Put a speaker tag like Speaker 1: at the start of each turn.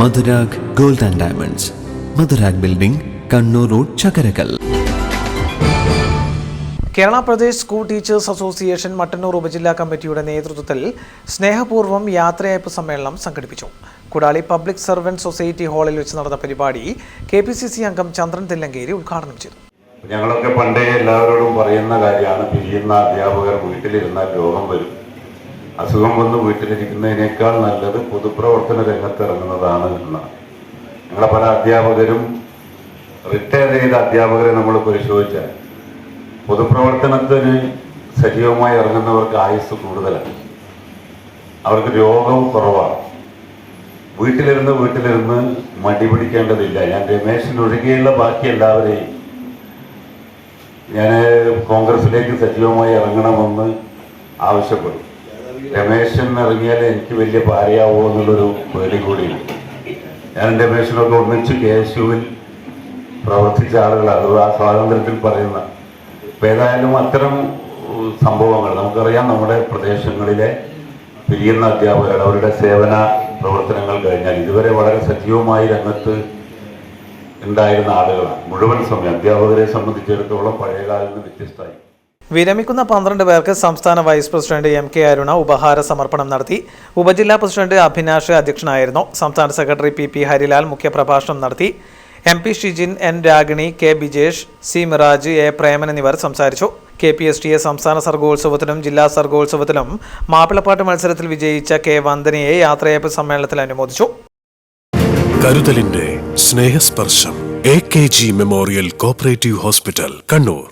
Speaker 1: Madhurag gold and diamonds. Madhurag building Kannur road Chakkarakkal.
Speaker 2: Kerala Pradesh school teachers association Mattannur ഉപജില്ലാ കമ്മിറ്റിയുടെ നേതൃത്വത്തിൽ സ്നേഹപൂർവം യാത്രയയപ്പ് സമ്മേളനം സംഘടിപ്പിച്ചു. കുടാളി പബ്ലിക് സർവന്റ് സൊസൈറ്റി ഹാളിൽ വെച്ച് നടന്ന പരിപാടി കെ പി സി സി അംഗം ചന്ദ്രൻ തില്ലങ്കേരി ഉദ്ഘാടനം ചെയ്തു.
Speaker 3: ഞങ്ങളൊക്കെ പണ്ടേ എല്ലാവരോടും പറയുന്ന കാര്യമാണ് പിരിയുന്ന അധ്യാപകർ വീട്ടിലിരുന്നാൽ രോഗം വരും. അസുഖം വന്ന് വീട്ടിലിരിക്കുന്നതിനേക്കാൾ നല്ലത് പൊതുപ്രവർത്തന രംഗത്ത് ഇറങ്ങുന്നതാണ് എന്നാണ്. ഞങ്ങളെ പല അധ്യാപകരും റിട്ടയർ ചെയ്ത അധ്യാപകരെ നമ്മൾ പരിശോധിച്ചാൽ പൊതുപ്രവർത്തനത്തിന് സജീവമായി ഇറങ്ങുന്നവർക്ക് ആയുസ് കൂടുതലാണ്. അവർക്ക് രോഗവും കുറവാണ്. വീട്ടിലിരുന്ന് വീട്ടിലിരുന്ന് മടി പിടിക്കേണ്ടതില്ല. ഞാൻ രമേശിനൊഴികെയുള്ള ബാക്കി എല്ലാവരെയും ഞാൻ കോൺഗ്രസിലേക്ക് സജീവമായി ഇറങ്ങണമെന്ന് ആവശ്യപ്പെടും രമേശൻ ഇറങ്ങിയാൽ എനിക്ക് വലിയ ഭാര്യയാവോ എന്നുള്ളൊരു പേടി കൂടിയുണ്ട് ഞാൻ രമേശനൊക്കെ ഒന്നിച്ച് കെ എസ് യുവിൽ പ്രവർത്തിച്ച ആളുകളാണ്. അത് ആ സ്വാതന്ത്ര്യത്തിൽ പറയുന്ന ഇപ്പം ഏതായാലും അത്തരം സംഭവങ്ങൾ നമുക്കറിയാം നമ്മുടെ പ്രദേശങ്ങളിലെ പിരിയുന്ന അധ്യാപകർ അവരുടെ സേവന പ്രവർത്തനങ്ങൾ കഴിഞ്ഞാൽ ഇതുവരെ വളരെ സജീവമായി രംഗത്ത് ഉണ്ടായിരുന്ന ആളുകളാണ്. മുഴുവൻ സമയം അധ്യാപകരെ സംബന്ധിച്ചിടത്തോളം പഴയകാലത്ത് വ്യത്യസ്തമായി.
Speaker 2: വിരമിക്കുന്ന പന്ത്രണ്ട് പേർക്ക് സംസ്ഥാന vice president M K Aruna ഉപഹാര സമർപ്പണം നടത്തി. ഉപജില്ലാ പ്രസിഡന്റ് അഭിനാഷ് അധ്യക്ഷനായിരുന്നു. സംസ്ഥാന സെക്രട്ടറി പി പി ഹരിലാൽ മുഖ്യപ്രഭാഷണം നടത്തി. M P Shijin N Ragini K Bijesh C Miraj A Preman എന്നിവർ സംസാരിച്ചു. K P S T A സംസ്ഥാന സർഗോത്സവത്തിലും ജില്ലാ സർഗോത്സവത്തിലും മാപ്പിളപ്പാട്ട് മത്സരത്തിൽ വിജയിച്ച കെ വന്ദനയെ യാത്രയപ്പ് സമ്മേളനത്തിൽ അനുമോദിച്ചു.
Speaker 4: കരുതലിന്റെ സ്നേഹസ്പർശം A K G memorial cooperative hospital Kannur.